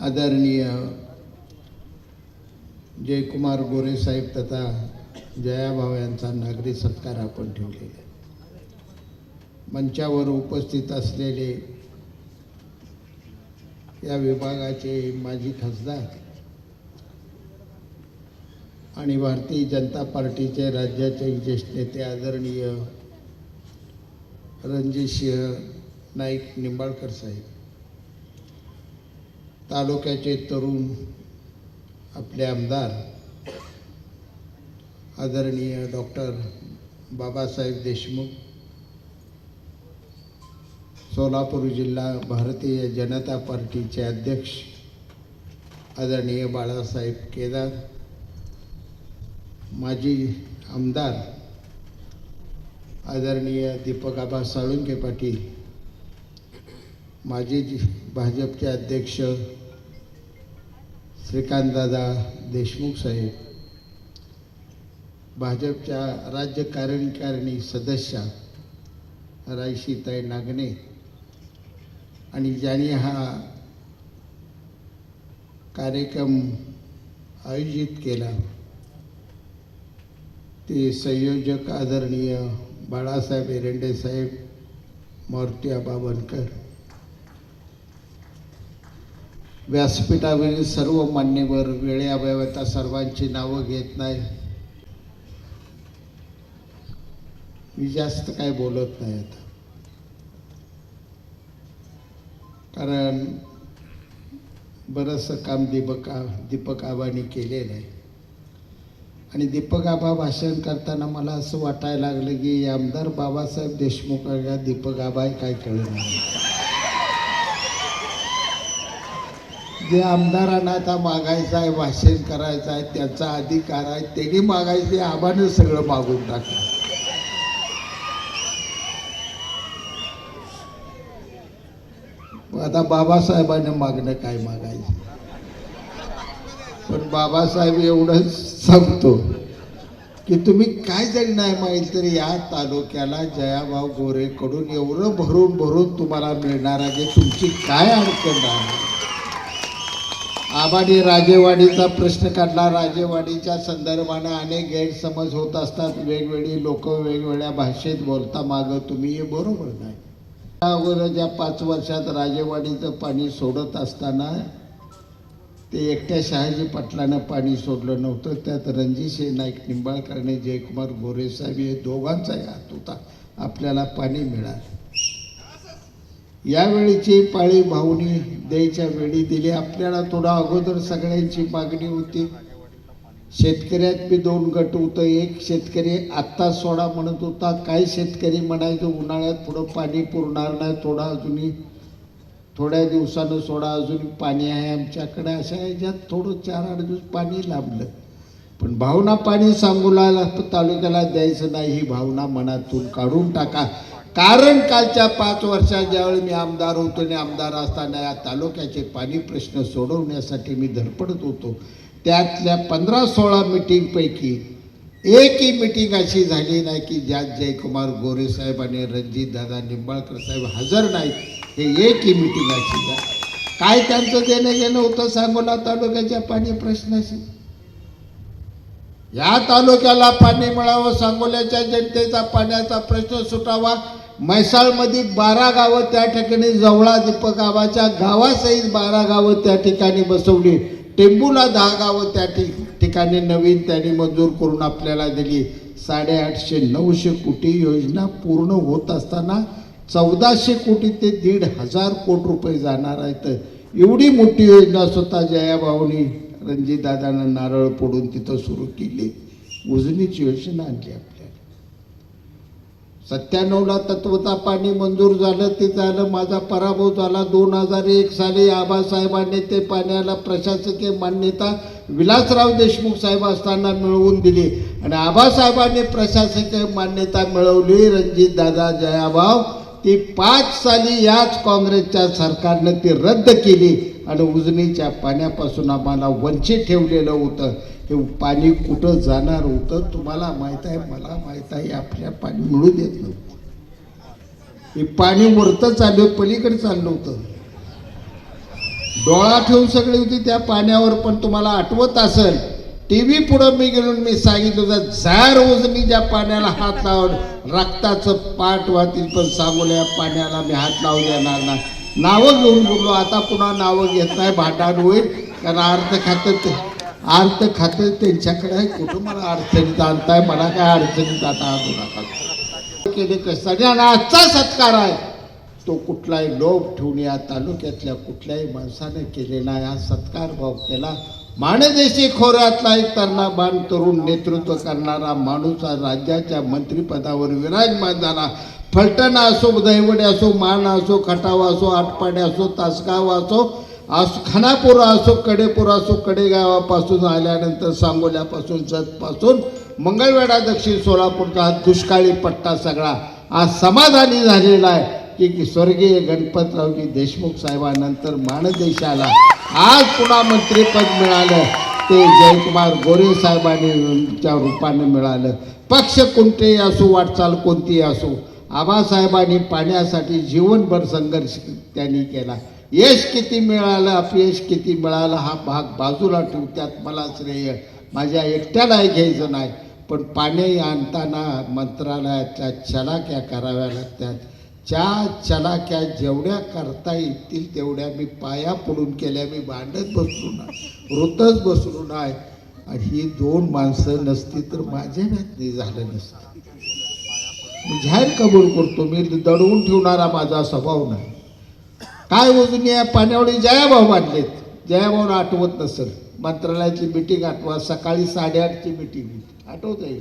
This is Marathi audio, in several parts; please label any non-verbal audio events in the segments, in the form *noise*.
आदरणीय जयकुमार गोरे साहेब तथा जयाभाव यांचा नागरी सत्कार आपण ठेवलेला मंचावर उपस्थित असलेले या विभागाचे माजी खासदार आणि भारतीय जनता पार्टीचे राज्याचे ज्येष्ठ नेते आदरणीय रणजितसिंह नाईक निंबाळकर साहेब. तालुक्याचे तरुण आपले आमदार आदरणीय डॉक्टर बाबासाहेब देशमुख सोलापूर जिल्हा भारतीय जनता पार्टीचे अध्यक्ष आदरणीय बाळासाहेब केदार माजी आमदार आदरणीय दीपक आबा साळुंके पाटील माजी भाजपचे अध्यक्ष श्रीकांतदादा देशमुख साहेब भाजपच्या राज्य कार्यकारिणी सदस्या रायशीताई नागणे आणि ज्यांनी हा कार्यक्रम आयोजित केला ते संयोजक आदरणीय बाळासाहेब एरंडे साहेब मारुती बाबनकर व्यासपीठावरील सर्व मान्यवर वेळेअभावाता सर्वांची नावं घेत नाही मी जास्त काय बोलत नाही आता कारण बरंचसं काम दीपक आ दीपक आबांनी केलेलं आहे. आणि दीपक आबा भाषण करताना मला असं वाटायला लागलं की आमदार बाबासाहेब देशमुख दीपक आबा काय कळलं नाही. जे आमदारांना आता मागायचं आहे भाषण करायचं आहे त्यांचा अधिकार आहे त्यांनी मागायचे आबानं सगळं मागून टाकलं. आता बाबासाहेबांनी मागणं काय मागायचं? पण बाबासाहेब एवढंच सांगतो की तुम्ही काय जरी नाही माहीत तरी या तालुक्याला जयाभाऊ गोरेकडून एवढं भरून भरून तुम्हाला मिळणार आहे तुमची काय अडचण राहणार? आबाडी राजेवाडीचा प्रश्न काढला. राजेवाडीच्या संदर्भानं अनेक गैरसमज होत असतात. वेगवेगळी लोक वेगवेगळ्या भाषेत बोलता मागं तुम्ही हे बरोबर नाही. त्या अगोदर ज्या पाच वर्षात राजेवाडीचं पाणी सोडत असताना ते एकट्या शहाजी पाटलानं पाणी सोडलं नव्हतं. त्यात रणजितसिंह नाईक निंबाळकरने जयकुमार गोरेसाहेब हे दोघांचाही हात होता. आपल्याला पाणी मिळालं. यावेळीची पाळी भाऊनी द्यायच्या वेळी दिली. आपल्याला थोडा अगोदर सगळ्यांची मागणी होती. शेतकऱ्यात बी दोन गट होतं. एक शेतकरी आत्ता सोडा म्हणत होता. काही शेतकरी म्हणायचं उन्हाळ्यात पुढं पाणी पुरणार नाही. थोडा अजूनही थोड्या दिवसानं सोडा. अजून पाणी आहे आमच्याकडे. अशा ह्याच्यात थोडं चार आठ दिवस पाणी लाभलं पण भावना पाणी सांगोला तालुक्याला द्यायचं नाही. ही भावना मनातून काढून टाका. कारण कालच्या पाच वर्षात ज्यावेळी मी आमदार होतो आणि आमदार असताना या तालुक्याचे पाणी प्रश्न सोडवण्यासाठी मी धडपडत होतो. त्यातल्या पंधरा सोळा मिटिंगपैकी एकही मिटिंग अशी झाली नाही की ज्यात जयकुमार गोरे साहेब आणि रणजित दादा निंबाळकर साहेब हजर नाहीत. हे एकही मिटिंग अशी झाली काय त्यांचं देणं घेणं होतं सांगोला तालुक्याच्या पाणी प्रश्नाशी? या तालुक्याला पाणी मिळावं सांगोल्याच्या जनतेचा पाण्याचा प्रश्न सुटावा म्हैसाळमध्ये बारा गावं त्या ठिकाणी जवळा दीपक गावाच्या गावासहित बारा गावं त्या ठिकाणी बसवली. टेंबूला दहा गावं त्या ठिक ठिकाणी नवीन त्यांनी मंजूर करून आपल्याला दिली. साडेआठशे नऊशे कोटी योजना पूर्ण होत असताना चौदाशे कोटी ते दीड हजार कोटी रुपये जाणार आहेत. एवढी मोठी योजना स्वतः जयाभाऊनी रणजितदादानं नारळ फोडून तिथं सुरू केली. उजनीची योजना आणली आपली. सत्त्याण्णवला तत्वता पाणी मंजूर झालं ते झालं माझा पराभव झाला. दोन हजार एक साली आबासाहेबांनी ते पाण्याला प्रशासकीय मान्यता विलासराव देशमुख साहेब असताना मिळवून दिली. आणि आबासाहेबांनी प्रशासकीय मान्यता मिळवली. रणजित दादा जयाभाव ती पाच साली याच काँग्रेसच्या सरकारनं ती रद्द केली. आणि उजनीच्या पाण्यापासून आम्हाला वंचित ठेवलेलं होतं. हे पाणी कुठं जाणार होतं तुम्हाला माहीत आहे? मला माहीत आहे आपल्या पाणी मिळू देत नव्हतं. हे पाणी वरतं चाललं पलीकडे चाललं होतं. डोळा ठेवून सगळी होती त्या पाण्यावर पण तुम्हाला आठवत असेल टी व्ही पुढं मी गेलो मी सांगितलं होतं झार रोज मी ज्या पाण्याला हात लावून रक्ताचं पाठ वाहतील पण सांगोल्या पाण्याला मी हात लावून येणार नाही. नावं घेऊन बोललो आता पुन्हा नावं घेत नाही भांडार होईल. कारण अर्थ खातं ते अर्थ खातं त्यांच्याकडे आहे कुठं मला अडचणीत आणताय मला काय अडचणीत आता आणू नका. केले कसं आणि आजचा सत्कार आहे. तो कुठलाही लोभ ठेवून या तालुक्यातल्या कुठल्याही माणसाने केलेला हा सत्कार भाव केला माणदेशी खोऱ्यातला एक तरणा बाण तरुण नेतृत्व करणारा माणूस हा राज्याच्या मंत्रिपदावर विराजमान झाला. फलटण असो दैवडे असो मान असो खटाव असो आटपाडे असो तासगाव असो आस खानापूर असो कडेपूर असो कडेगावापासून आल्यानंतर सांगोल्यापासून सतपासून मंगळवेढा दक्षिण सोलापूरचा हा दुष्काळी पट्टा सगळा आज समाधानी झालेला आहे की की स्वर्गीय गणपतरावजी देशमुख साहेबांनंतर माणदेशाला आज पुन्हा मंत्रिपद मिळालं. ते जयकुमार गोरे साहेबांनीच्या रूपाने मिळालं. पक्ष कोणतेही असो वाटचाल कोणतीही असो आबासाहेबांनी पाण्यासाठी जीवनभर संघर्ष त्यांनी केला. यश किती मिळालं अपयश किती मिळालं हा भाग बाजूला ठेवू त्यात मला श्रेय. माझ्या एकट्यालाही घ्यायचं नाही पण पाणी आणताना मंत्रालयाच्या चलाक्या कराव्या लागतात. ज्या चलाक्या जेवढ्या करता येतील तेवढ्या मी पाया पडून केल्या मी भांडत बसलो नाही ऋतच बसलो नाही. आणि ही दोन माणसं नसती तर माझ्या व्यक्ती झालं नसतं. मी जाहीर कबूल करतो मी दडवून ठेवणारा माझा स्वभाव नाही. काय हो वजून या पाण्यावळी जयाभाऊ बांधलेत जयाभाऊला आठवत नसेल. मंत्रालयाची मिटिंग आठवा सकाळी साडेआठची मिटिंग होती आठवत आहे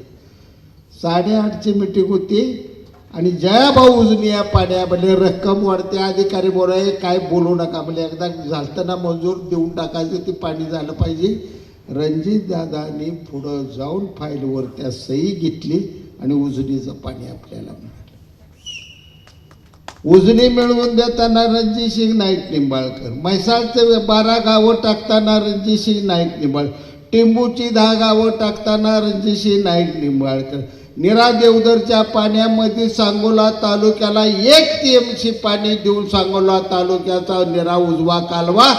साडेआठची मिटिंग होती आणि जयाभाऊ उजून या म्हणजे रक्कम वाढते. अधिकारी बोलाय काय बोलू नका. म्हणजे एकदा झालताना मंजूर देऊन टाकायचं ते पाणी झालं पाहिजे. रणजित दादानी पुढं जाऊन फाईलवर त्या सही घेतली आणि उजनीचं पाणी आपल्याला उजनी मिळवून देताना रणजित सिंग नाईक निंबाळकर. म्हैसाळचं बारा गावं टाकताना रणजित सिंग नाईक निंबाळ. टिंबूची दहा गावं टाकताना रणजित सिंग नाईक निंबाळकर. निरा देवदरच्या पाण्यामध्ये सांगोला तालुक्याला एक टीएमसी पाणी देऊन सांगोला तालुक्याचा निरा उजवा कालवा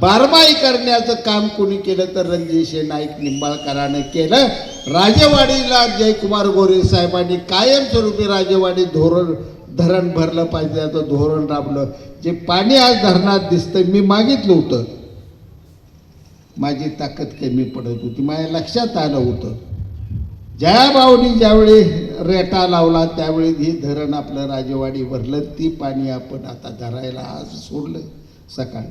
बारमाई करण्याचं काम कोणी केलं तर रणजितसिंह नाईक निंबाळकरानं केलं. राजेवाडीला जयकुमार गोरे साहेबांनी कायमस्वरूपी राजेवाडी धोरण धरण भरलं पाहिजे आता धोरण राबलं. जे पाणी आज धरणात दिसतं मी मागितलं होतं. माझी ताकद कमी पडत होती माझ्या लक्षात आलं होतं. जयाभाऊनी ज्यावेळी रेटा लावला त्यावेळी हे धरण आपलं राजेवाडी भरलं ती पाणी आपण आता धरायला आज सोडलं सकाळी.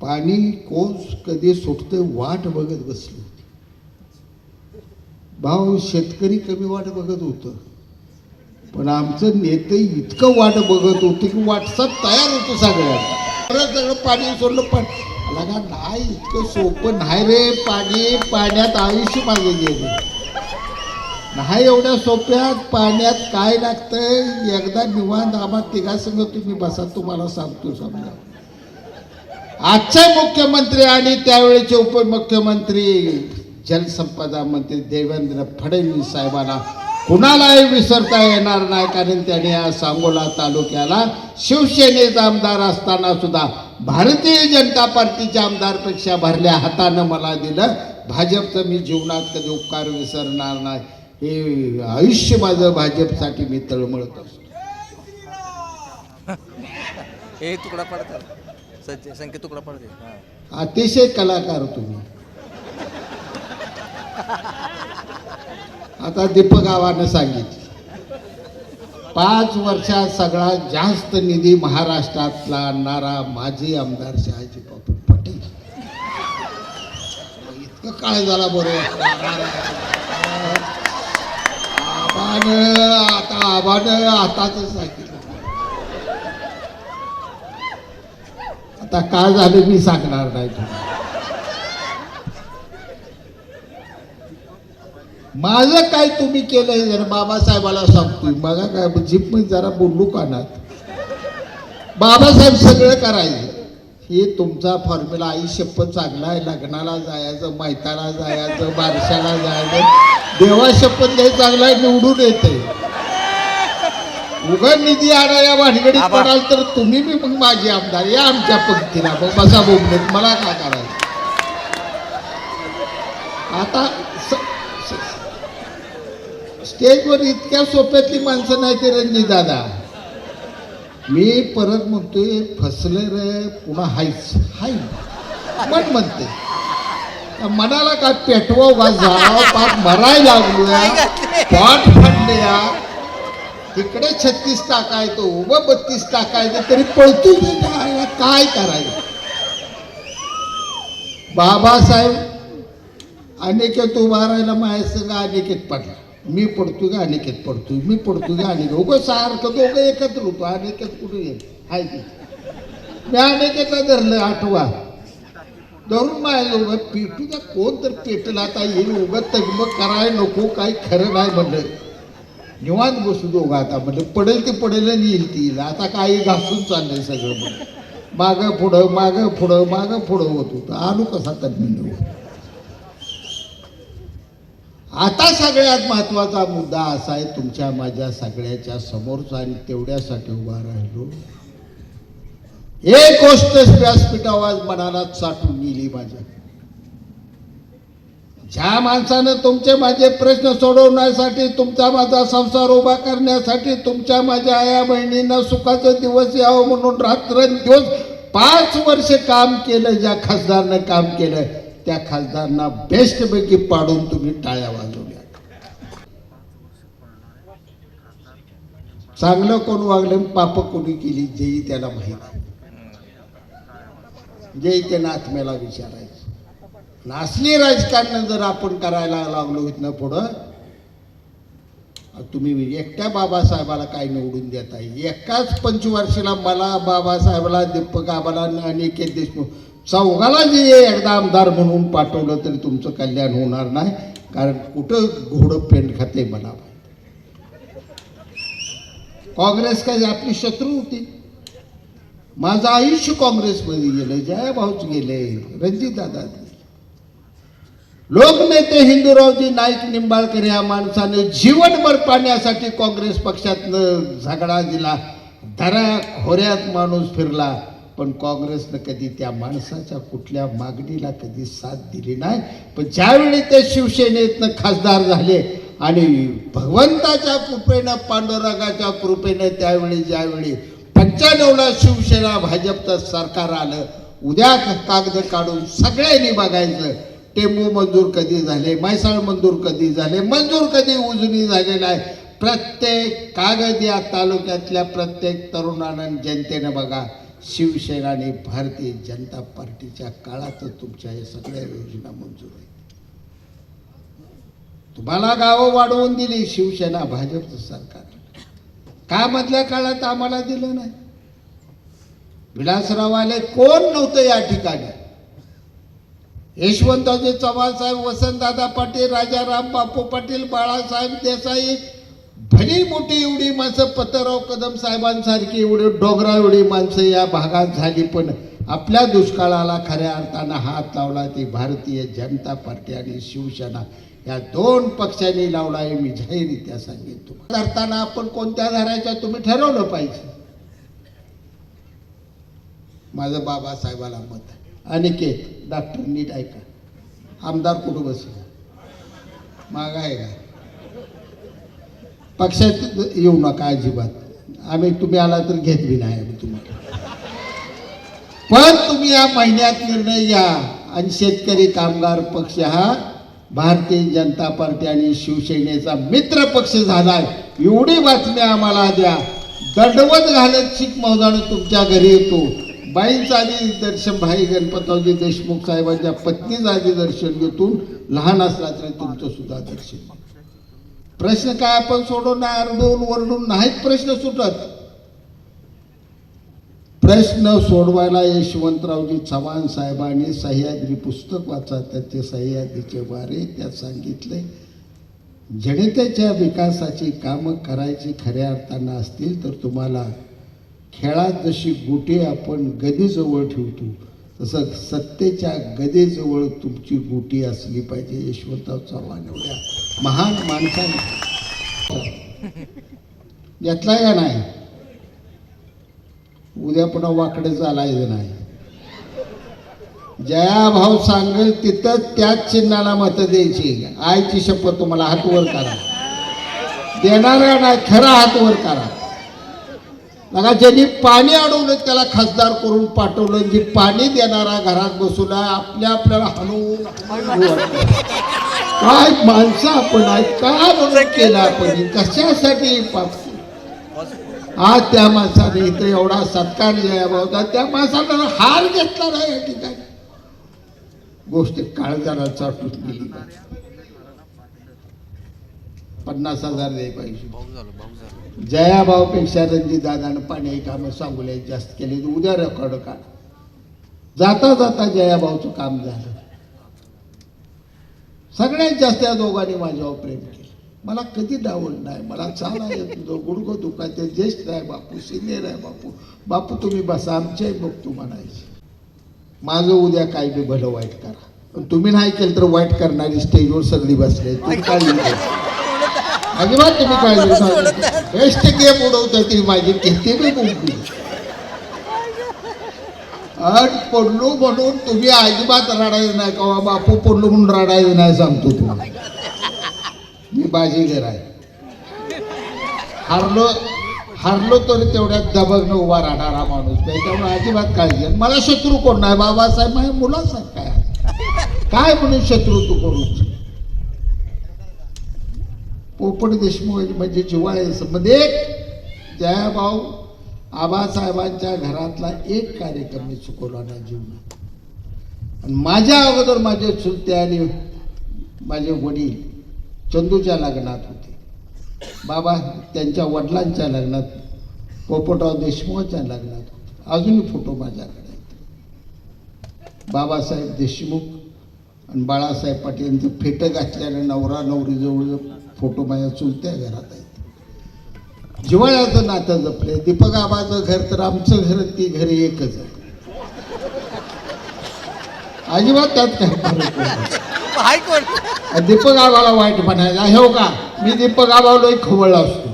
पाणी कोण कधी सुटतं वाट बघत बसली होती. भाऊ शेतकरी कमी वाट बघत होतं. पण आमचं नेते इतकं वाट बघत होते की वाटसाप तयार होतं सगळ्यांना. परत सगळं पाणी सोडलं पण लगा नाही इतकं सोपं नाही रे पाणी पाण्यात आयुष्य मागे गेले. नाही एवढ्या सोप्यात पाण्यात काय लागतंय? एकदा निवांत आम्हा तिघा संग तुम्ही बसा तुम्हाला सांगतो समजा. आजचे मुख्यमंत्री आणि त्यावेळेचे उपमुख्यमंत्री जलसंपदा मंत्री देवेंद्र फडणवीस साहेबांना कुणालाही विसरता येणार नाही कारण त्याने आज सांगोला तालुक्याला शिवसेनेचा आमदार असताना सुद्धा भारतीय जनता पार्टीच्या आमदारपेक्षा भरल्या हातानं मला दिलं. भाजपचं मी जीवनात कधी उपकार विसरणार नाही. हे आयुष्य माझं भाजपसाठी मी तळमळत असतो हे तुकडा पडतात. संख्या तुकडा पडते अतिशय कलाकार तुम्ही. आता दीपक आव्हानं सांगितलं. पाच वर्षात सगळ्यात जास्त निधी महाराष्ट्रातला आणणारा माजी आमदार शहाजी बापू पटेल. इतकं काळ झाला बरोबर आबानं आता आबानं आताच सांगितलं. आता काय झालं मी सांगणार नाही तुम्हाला. माझं काय तुम्ही केलंय जर बाबासाहेबाला सांगतोय. बघा काय जीपमध्ये जरा बोलू कानात बाबासाहेब सगळं करायचं. हे तुमचा फॉर्म्युला आई शपथ चांगला आहे. लग्नाला जायचं मैताला जायचं बारशाला जायचं. देवा शपथ लय चांगला आहे निवडून येते. उघड निधी आणाया भानगडीत आबा. पडाल तर तुम्ही बी मग माझे आमदार. या आमच्या पंक्तीला. मग बसा बोंबलेत मला काय करायचं? आता स्टेजवर इतक्या सोप्यातली माणसं नाही ते रणजित दादा. मी परत म्हणतोय फसलं रे पुन्हा हायच हाय. मन म्हणते मनाला काय पेटवा उगा झाला पाठ मरायला लागलोय. पाठ फाडल्या इकडे छत्तीस टाकायचो उभं बत्तीस टाकायचं तरी पळतोय मी काय करायचं? बाबासाहेब अनिकेत उभा राहिला माझ्या संग अनिकेत पडला. मी पडतो का अनिकेत पडतो मी पडतो का अनिकेत? उगं सारखं दोघं एकत्र होतो. अनिकेत कुठे येईल हाय की. मी अनिकेतला धरलं आठवा. धरून माझ्या उगं पेटू का कोण तर पेटला. आता येईल उगत तगमग कराय नको काही खरं नाही म्हणलं. निवांत बसू दोघं आता म्हणलं. पडेल ते पडेल आणि येईल ती आता काही घासून चाललंय सगळं म्हणलं. मागं पुढं मागं पुढं मागं पुढं होत होतं. आलो कसा तज्ञ आता सगळ्यात महत्त्वाचा मुद्दा असा आहे तुमच्या माझ्या सगळ्याच्या समोरचा आणि तेवढ्यासाठी उभा राहिलो. एक गोष्ट व्यासपीठावर मनाला साठून गेली माझ्या. ज्या माणसानं तुमचे माझे प्रश्न सोडवण्यासाठी तुमचा माझा संसार उभा करण्यासाठी तुमच्या माझ्या आया बहिणींना सुखाचे दिवस यावं म्हणून रात्रंदिवस पाच वर्ष काम केलं ज्या खासदारनं काम केलं त्या खासदारांना बेस्ट पैकी पाडून तुम्ही टाळ्या वाजवल्या. चांगलं कोण वागलं पाप कोणी केली जेही त्याला माहीत आहे. जेही त्यांना आत्म्याला विचारायचं. नासली राजकारण जर आपण करायला लागलो इथनं पुढं तुम्ही एकट्या बाबासाहेबाला काय निवडून देताय? एकाच पंचवर्षीला मला बाबासाहेबाला दीपक आबाला अनेक अनिकेत देशमुख चौघाला जे एकदा आमदार म्हणून पाठवलं तरी तुमचं कल्याण होणार नाही कारण कुठं घोडं पेंट खाते मला काँग्रेस काय आपली शत्रू होती. माझं आयुष्य काँग्रेसमध्ये गेलं जयाभाऊच गेले रणजित दादा लोकनेते हिंदूरावजी नाईक निंबाळकर या माणसाने जीवनभर पाण्यासाठी काँग्रेस पक्षातनं झगडा दिला दऱ्या खोऱ्यात माणूस फिरला. पण काँग्रेसनं कधी त्या माणसाच्या कुठल्या मागणीला कधी साथ दिली नाही. पण ज्यावेळी ते शिवसेनेतनं खासदार झाले आणि भगवंताच्या कृपेनं पांडुरंगाच्या कृपेनं त्यावेळी ज्यावेळी पंच्याण्णवला शिवसेना भाजपचं सरकार आलं उद्या कागद काढून सगळ्यांनी बघायचं टेंबू मंजूर कधी झाले म्हैसाळ मंजूर कधी झाले मंजूर कधी उजनी झालेला आहे. प्रत्येक कागद या तालुक्यातल्या प्रत्येक तरुणानं जनतेनं बघा. शिवसेना आणि भारतीय जनता पार्टीच्या काळातच तुमच्या या सगळ्या योजना मंजूर आहेत. तुम्हाला गावं वाढवून दिली शिवसेना भाजपचं सरकार. का मधल्या काळात आम्हाला दिलं नाही? विलासराव आले कोण नव्हतं या ठिकाणी? यशवंतरावजी चव्हाण साहेब वसंतदादा पाटील राजाराम बापू पाटील बाळासाहेब देसाई भली मोठी एवढी माणसं पतराव कदम साहेबांसारखी एवढी डोंगरा एवढी माणसं या भागात झाली पण आपल्या दुष्काळाला खऱ्या अर्थानं हात लावला ती भारतीय जनता पार्टी आणि शिवसेना. या दोन पक्षांनी लावला हे मी जाहीररित्या सांगितलं धरताना आपण कोणत्या धरायच्या तुम्ही ठरवलं पाहिजे? माझं बाबासाहेबाला मत आहे. अनिकेत डॉक्टर नीट ऐका. आमदार कुठं बसला? माग आहे का? पक्षात येऊ नका अजिबात. आम्ही तुम्ही आला तर घेत बी नाही आम्ही तुम्हाला. पण तुम्ही या महिन्यात निर्णय घ्या. आणि शेतकरी कामगार पक्ष हा भारतीय जनता पार्टी आणि शिवसेनेचा मित्र पक्ष झालाय. एवढी बातमी आम्हाला द्या. दंडवत घालत शिक मौजानं तुमच्या घरी येतो. बाईंचं आधी दर्शन भाई गणपतरावजी देशमुख साहेबांच्या पत्नीचं आधी दर्शन घेतून लहान असला तरी तुमचं सुद्धा दर्शन. प्रश्न काय आपण सोडवणार आरडून वरडून नाहीत प्रश्न सुटत. प्रश्न सोडवायला यशवंतरावजी चव्हाण साहेबांनी सह्याद्री पुस्तक वाचा त्याचे सह्याद्रीचे वारे त्यात सांगितले. जनतेच्या विकासाची कामं करायची खऱ्या अर्थानं असतील तर तुम्हाला खेळात जशी गोटी आपण गदीजवळ ठेवतो तसं सत्तेच्या गदेजवळ तुमची गोटी असली पाहिजे. यशवंतराव चव्हाण एवढ्या महान माणसाने. घेतला का नाही? उद्या पुन्हा वाकडे चालायचं नाही. जया भाऊ सांगेल तिथं त्याच चिन्हाला मतं द्यायची. आईची शपथ तुम्हाला हातवर करा. करा देणारा नाही खरा हातवर करा. बघा ज्यांनी पाणी अडवलं त्याला खासदार करून पाठवलं. जी पाणी देणारा घरात बसून आहे, आपल्या आपल्याला हलवून हलवून. काय माणसं आपण आहे काय म्हणून केलं आपण? कशासाठी आज त्या माणसाने इथे एवढा सत्कार द्यावा होता. त्या माणसाला हार घेतला नाही या ठिकाणी. गोष्ट काळजाला चाटून गेली. पन्नास हजार द्याय पाहिजे भाऊ झालो भाऊ झालो. जयाभाऊपेक्षा रणजित दादानं पाणी कामं सांगूल्या जास्त केले उद्या रेकॉर्ड काढ. जाता जाता जयाभाऊचं काम झालं. सगळ्यात जास्त या दोघांनी माझ्यावर प्रेम केलं. मला कधी डावल नाही मला चाला येत गुडघं दुखायचं ज्येष्ठ आहे बापू सिनियर आहे बापू. बापू तुम्ही बसा आमच्याही बघ तू म्हणायचे. माझं उद्या काय बी भलं वाईट करा. पण तुम्ही नाही केलं तर वाईट करणारी स्टेजवर सगळी बसले तुम्ही काय अजिबात तुम्ही काय बेस्ट गेम उडवता ती माझी किती बी मुंबई. अट पडलो म्हणून तुम्ही अजिबात रडायचं नाही का? बापू पडलो म्हणून रडायचं नाही सांगतो तुम्हाला. मी बाजीगर आहे. हारलो हारलो तरी तेवढ्यात दबगनं उभा राहणारा माणूस. नाही त्यामुळे अजिबात काळजी. मला शत्रू कोण नाही? बाबासाहेब माझ्या मुलासाहेब काय? काय म्हणून शत्रू तू करू पोपट देशमुख म्हणजे जिव्हाळे संबंध एक जयाभाऊ आबासाहेबांच्या घरातला एक कार्यक्रम मी चुकवला ना जीवनात. आणि माझ्या अगोदर माझे चुलते आणि माझे वडील चंदूच्या लग्नात होते. बाबा त्यांच्या वडिलांच्या लग्नात पोपटराव देशमुखच्या लग्नात होते. अजूनही फोटो माझ्याकडे आहेत. बाबासाहेब देशमुख आणि बाळासाहेब पाटील यांचं फेटं घातल्याने नवरा नवरीजवळ फोटो माझ्या चुलत्या घरात आहेत. जिवाळ्याचं नातं जपले दीपक आबाचं घर तर आमचं घर ती घर एकच आहे. अजिबात त्यात काही फरक दीपक आबाला वाईट म्हणायचा हे हो का? मी दीपक आबाला खवळला असतो.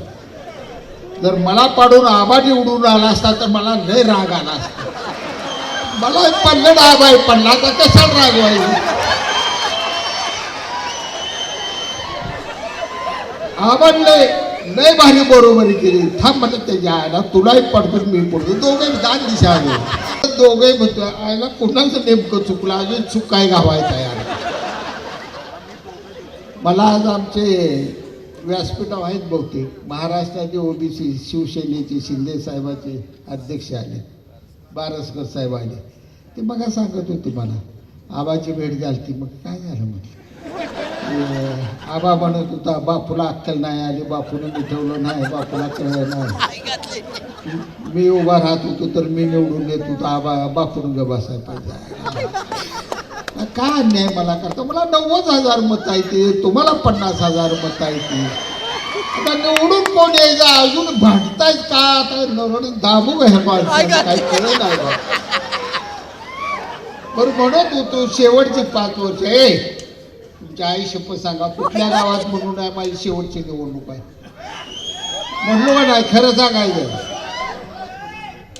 जर मला पाडून आबा निवडून आला असता तर मला लय राग आला असता. मला पल्लड आबाई पडला तर कशाला राग व्हायचा? आबान लय लय भारी बरोबरी केली. थांब म्हणत त्याच्या आयला तुलाही पडतो मी पडतो दोघे दान दिशा आले दोघे म्हणतो आयला कोणाचं नेमकं चुकलं? अजून चूक काय गावायचं यार मला आज आमचे व्यासपीठ आहेत बहुतेक. महाराष्ट्राचे ओबीसी शिवसेनेचे शिंदे साहेबाचे अध्यक्ष आले. बारसकर साहेब आले. ते मग सांगत होते मला. आबाची भेट झाली ती मग काय झालं म्हटलं? आबा म्हणत होता बापूला अक्कल नाही आली बापूने मिठवलं नाही बापूला कळलं नाही. मी उभा राहत होतो तर मी निवडून येत होतो आबा बापून ग बसायला पाहिजे. काय अन्याय मला करता? मला नव्वद हजार मत आहे तुम्हाला पन्नास हजार मत आहे ते. आता निवडून कोण यायचं? अजून भांडतायत का? आता दाबू हे काही कळलं नाही. बरं म्हणत होतो शेवटचे पाच वर्ष ए तुमच्या आई शपथ सांगा कुठल्या गावात म्हणून आहे माझी शेवटची निवडणूक आहे? म्हणलो का नाही? खरं सांगायचं.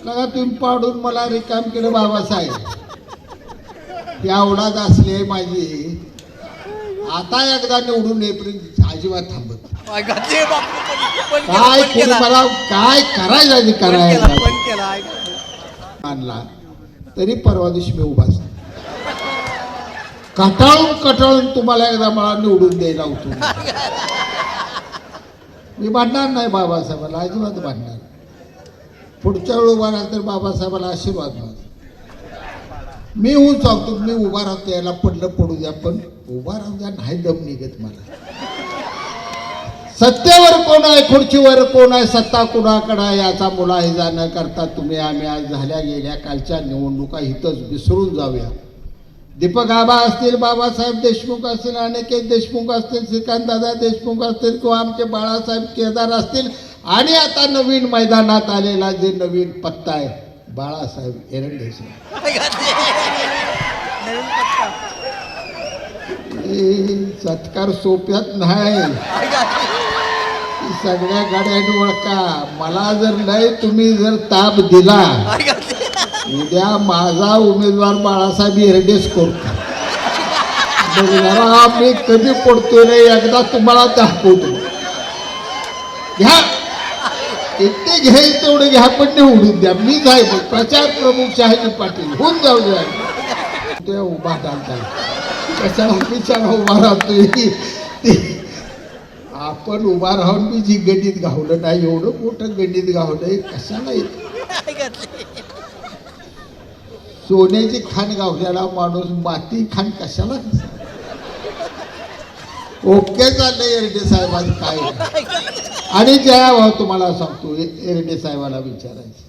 लगा तुम्ही पाडून मला रिकाम केलं बाबासाहेब. ती आवडात असले माझी. आता एकदा निवडून येईपर्यंत अजिबात थांबत काय कोणी. मला काय केला, ऐक. आणला तरी परवा दिवशी मी उभा असतो. कटाळून कटाळून तुम्हाला एकदा मला निवडून द्यायला होतो मी भांडणार नाही बाबासाहेबाला अजिबात भांडणार पुढच्या वेळी उभा राहिला तर बाबासाहेबाला आशीर्वाद माझा मी होऊन सांगतो मी उभा राहतो याला पडलं पडू द्या पण उभा राहू द्या नाही दम निघत मला. सत्तेवर कोण आहे खुर्चीवर कोण आहे सत्ता कुणाकडे आहे याचा मुला हे न करता तुम्ही आम्ही आज झाल्या गेल्या कालच्या निवडणुका इथंच विसरून जाऊया. दीपक आबा असतील बाबासाहेब देशमुख असतील अनिकेत देशमुख असतील श्रीकांतदादा देशमुख असतील किंवा आमचे बाळासाहेब केदार असतील. आणि आता नवीन मैदानात आलेला जे नवीन पत्ता आहे बाळासाहेब एरंडे सत्कार सोप्यात नाही. सगळ्या गाड्यांनी ओळखा. मला जर नाही तुम्ही जर ताप दिला. उद्या माझा उमेदवार बाळासाहेब एरडेच करतो जरा मी कधी पडतोय रे एकदा तुम्हाला दाखवतो. घ्या. किती घ्यायचं तेवढं घ्या पण निवडून द्या. मी जाय प्रचार प्रमुख शहाजी पाटील. होऊन जाऊ द्या. ते उभा राहतात कशाला बिचारा उभा राहतोय? आपण उभा राहून मी जी गणित गावलं नाही एवढं मोठं गणित गावलंय कशाला येत? सोन्याची खाण गावलेला माणूस माती खाण कशाला? ओके चाललंय एरडे साहेबांचं काय? आणि जया भाऊ तुम्हाला सांगतो ए- एरडे साहेबाला विचारायचं.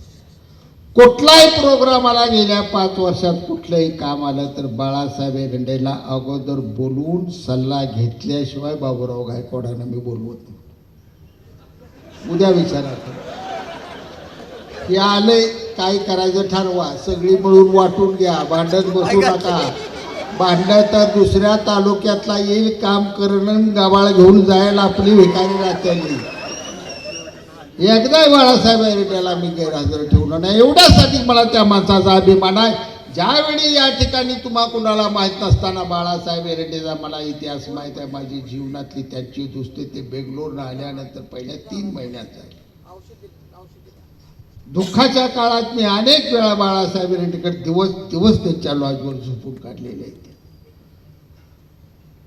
कुठलाही प्रोग्रामाला गेल्या पाच वर्षात कुठलंही काम आलं तर बाळासाहेब एरंडेला अगोदर बोलवून सल्ला घेतल्याशिवाय बाबूराव गायकवाडांना मी बोलवत नाही उद्या विचारा हे आलंय काय करायचं ठरवा. सगळी मिळून वाटून घ्या. भांडत बसू नका. भांडत तर दुसऱ्या तालुक्यातला येईल. काम करणं गबाळ घेऊन जायला आपली भिकारी राहत्याली एकदा बाळासाहेब एरटेला मी गैरहजर ठेवलं नाही. एवढ्यासाठी मला त्या माणसाचा अभिमान आहे. ज्यावेळी या ठिकाणी तुम्हा कुणाला माहीत नसताना बाळासाहेब एरटेचा मला इतिहास माहीत आहे. माझी जीवनातली त्यांची दुसरी ते बेंगलोरला आल्यानंतर पहिल्या तीन महिन्यात झाली. दुःखाच्या काळात मी अनेक वेळा बाळासाहेब एरटेकडे दिवस दिवस त्यांच्या लॉजवर झोपून काढलेले आहेत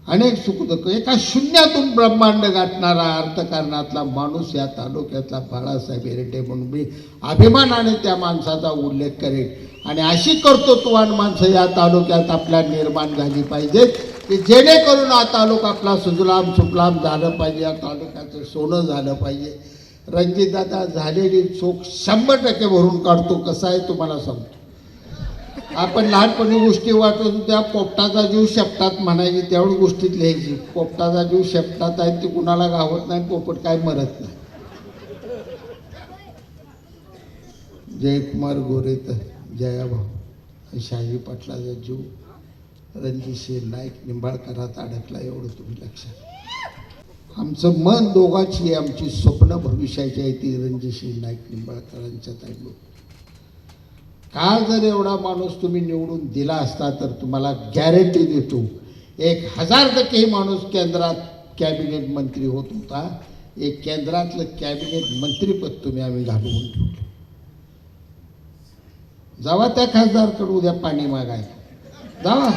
अनेक सुखदुःख एका शून्यातून ब्रह्मांड गाठणारा अर्थकारणातला माणूस या तालुक्यातला बाळासाहेब हेरेटे म्हणून मी अभिमानाने त्या माणसाचा उल्लेख करेन. आणि अशी कर्तृत्ववान माणसं या तालुक्यात आपल्या निर्माण झाली पाहिजेत की जेणेकरून हा तालुका आपला सुजलाम सुफलाम झालं पाहिजे या तालुक्याचं सोनं झालं पाहिजे. रणजितदादा झालेली चोख शंभर टक्के भरून काढतो कसा आहे तुम्हाला सांगतो. आपण लहानपणी गोष्टी वाटत त्या पोपटाचा जीव शेपटात म्हणायची त्यावेळी गोष्टीत लिहायची पोपटाचा जीव शेपटात आहे ती कुणाला गावत नाही पोपट काय मरत नाही. जयकुमार गोरे तर जयाभाऊ शाही पाटलाचा जीव रणजितसिंह नाईक निंबाळकरात अडकला एवढं तुम्ही लक्षात आमचं मन दोघांची आमची स्वप्न भविष्याची आहे ती रणजितसिंह नाईक निंबाळकरांच्यात आहे काल जर एवढा माणूस तुम्ही निवडून दिला असता तर तुम्हाला गॅरंटी देतो एक हजार टक्के माणूस केंद्रात कॅबिनेट मंत्री होत होता. एक केंद्रातलं कॅबिनेट मंत्रीपद तुम्ही आम्ही घालवून ठेवलं. जावा त्या खासदारकडे उद्या पाणी मागायला. जावा.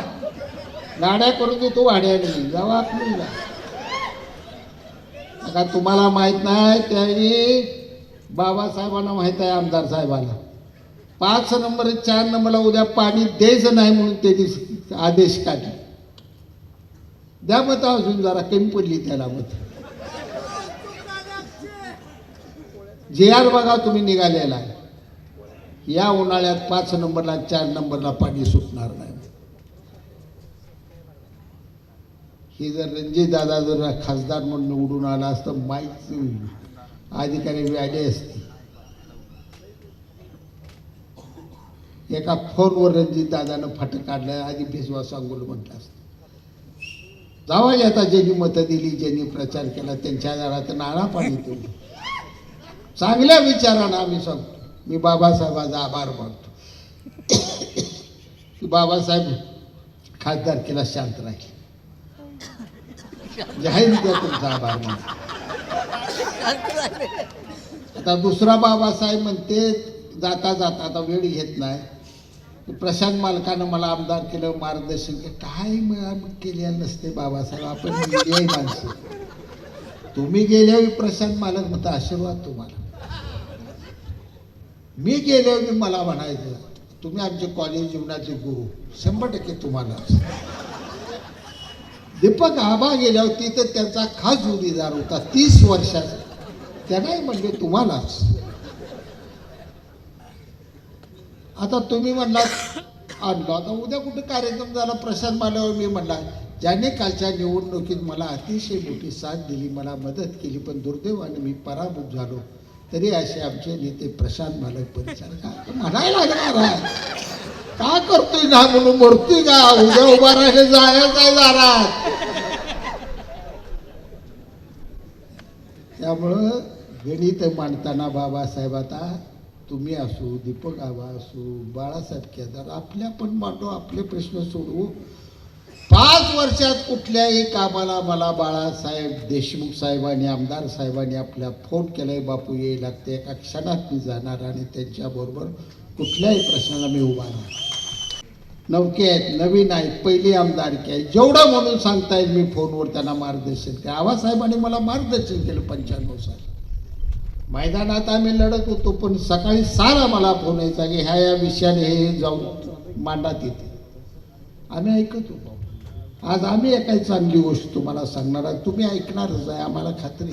गाड्या करून देतो वाड्याने. जावा आपली का तुम्हाला माहीत नाही त्यावेळी बाबासाहेबांना माहीत आहे आमदार साहेबाला पाच नंबर चार नंबरला उद्या पाणी द्यायचं नाही म्हणून त्यांनी आदेश काढले. द्या मत अजून जरा कमी पडली त्याला मत. जे आर बघा तुम्ही निघालेला या उन्हाळ्यात पाच नंबरला चार नंबरला पाणी सुटणार नाही. हे जर रणजित दादा जर खासदार म्हणून निवडून आला असतं माहीत अधिकारी व्याडे असते. एका फोनवर रणजित दादानं फाटक काढलं आधी भिजवा सांगून म्हटलं असतं. जावा आता ज्यांनी मतं दिली ज्यांनी प्रचार केला त्यांच्या दारात नाळा पाणी तुम्ही चांगल्या विचारानं आम्ही सांगतो. मी बाबासाहेबाचा आभार मानतो. *coughs* बाबासाहेब खासदार केला शांत राहील. जाहीर द्या तुमचा आभार आता दुसरा बाबासाहेब म्हणते जाता जाता आता वेळ घेत नाही. प्रशांत मालकानं मला आमदार केलं मार्गदर्शन केलं. काय मग केलेलं नसते बाबासाहेब आपण मीडियाही माणसं. तुम्ही गेल्यावेळी प्रशांत मालक म्हणता आशीर्वाद तुम्हाला. मी गेल्यावेळी मला म्हणायचं तुम्ही आमचे कॉलेज जीवनाचे गुरु शंभर टक्के तुम्हाला. दीपक आबा गेल्यावर तिथं त्यांचा खास जोडीदार होता. तीस वर्षाचा. त्यांनाही म्हणजे तुम्हालाच. आता तुम्ही म्हणला आणलो. आता उद्या कुठे कार्यक्रम झाला? प्रशांत माल्यावर मी म्हणला ज्याने कालच्या निवडणुकीत मला अतिशय मोठी साथ दिली मला मदत केली पण दुर्दैवाने मी पराभूत झालो. तरी असे आमचे नेते प्रशांत मालक परिचार म्हणायला लागणार आहे का करतोय ना म्हणून मरतोय का उद्या उभा राहिले जायचं आहे दारात. त्यामुळं गणित मांडताना बाबासाहेब आता तुम्ही असू दीपक आबा असू बाळासाहेब केदार आपल्या पण मांडू आपले प्रश्न सोडवू. पाच वर्षात कुठल्याही कामाला मला बाळासाहेब देशमुख साहेबांनी आमदार साहेबांनी आपल्या फोन केलाय बापू ये लागते एका क्षणात मी जाणार आणि त्यांच्याबरोबर कुठल्याही प्रश्नाला मी उभा राहणार नवके आहेत नवीन आहेत पहिली आमदारकी आहे. जेवढं म्हणून सांगता येईल मी फोनवर त्यांना मार्गदर्शन केलं आबासाहेबांनी मला मार्गदर्शन केलं पंच्याण्णव साली. मैदानात आम्ही लढत होतो पण सकाळी सारा मला फोन यायचा की ह्या या विषयाने हे जाऊन मांडा तिथे आम्ही ऐकत होतो. आज आम्ही एकाही चांगली गोष्ट तुम्हाला सांगणार आहे तुम्ही ऐकणारच आहे आम्हाला खात्री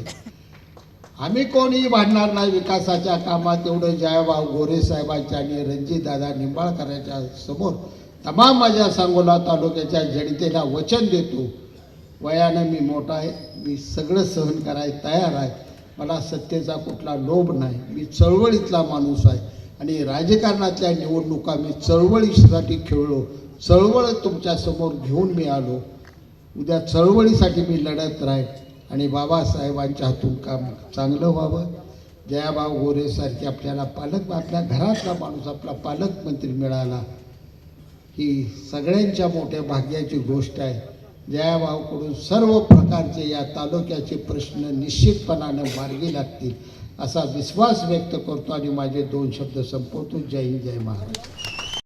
आम्ही कोणीही भांडणार नाही विकासाच्या कामात. एवढं जयभाव गोरे साहेबांच्या आणि रणजितदादा निंबाळकरांच्या समोर तमाम माझ्या सांगोला तालुक्याच्या जनतेला वचन देतो. वयानं मी मोठा आहे. मी सगळं सहन करायला तयार आहे. मला सत्तेचा कुठला लोभ नाही. मी चळवळीतला माणूस आहे. आणि राजकारणातल्या निवडणुका मी चळवळीसाठी खेळलो. चळवळ तुमच्यासमोर घेऊन मी आलो. उद्या चळवळीसाठी मी लढत राहील. आणि बाबासाहेबांच्या हातून काम चांगलं व्हावं. जयाभाऊ गोरेसारखे आपल्याला पालक आपल्या घरातला माणूस आपला पालकमंत्री मिळाला. ही सगळ्यांच्या मोठ्या भाग्याची गोष्ट आहे. जयाभाऊकडून सर्व प्रकारचे या तालुक्याचे प्रश्न निश्चितपणानं मार्गी लागतील असा विश्वास व्यक्त करतो आणि माझे दोन शब्द संपवतो. जय हिंद जय महाराज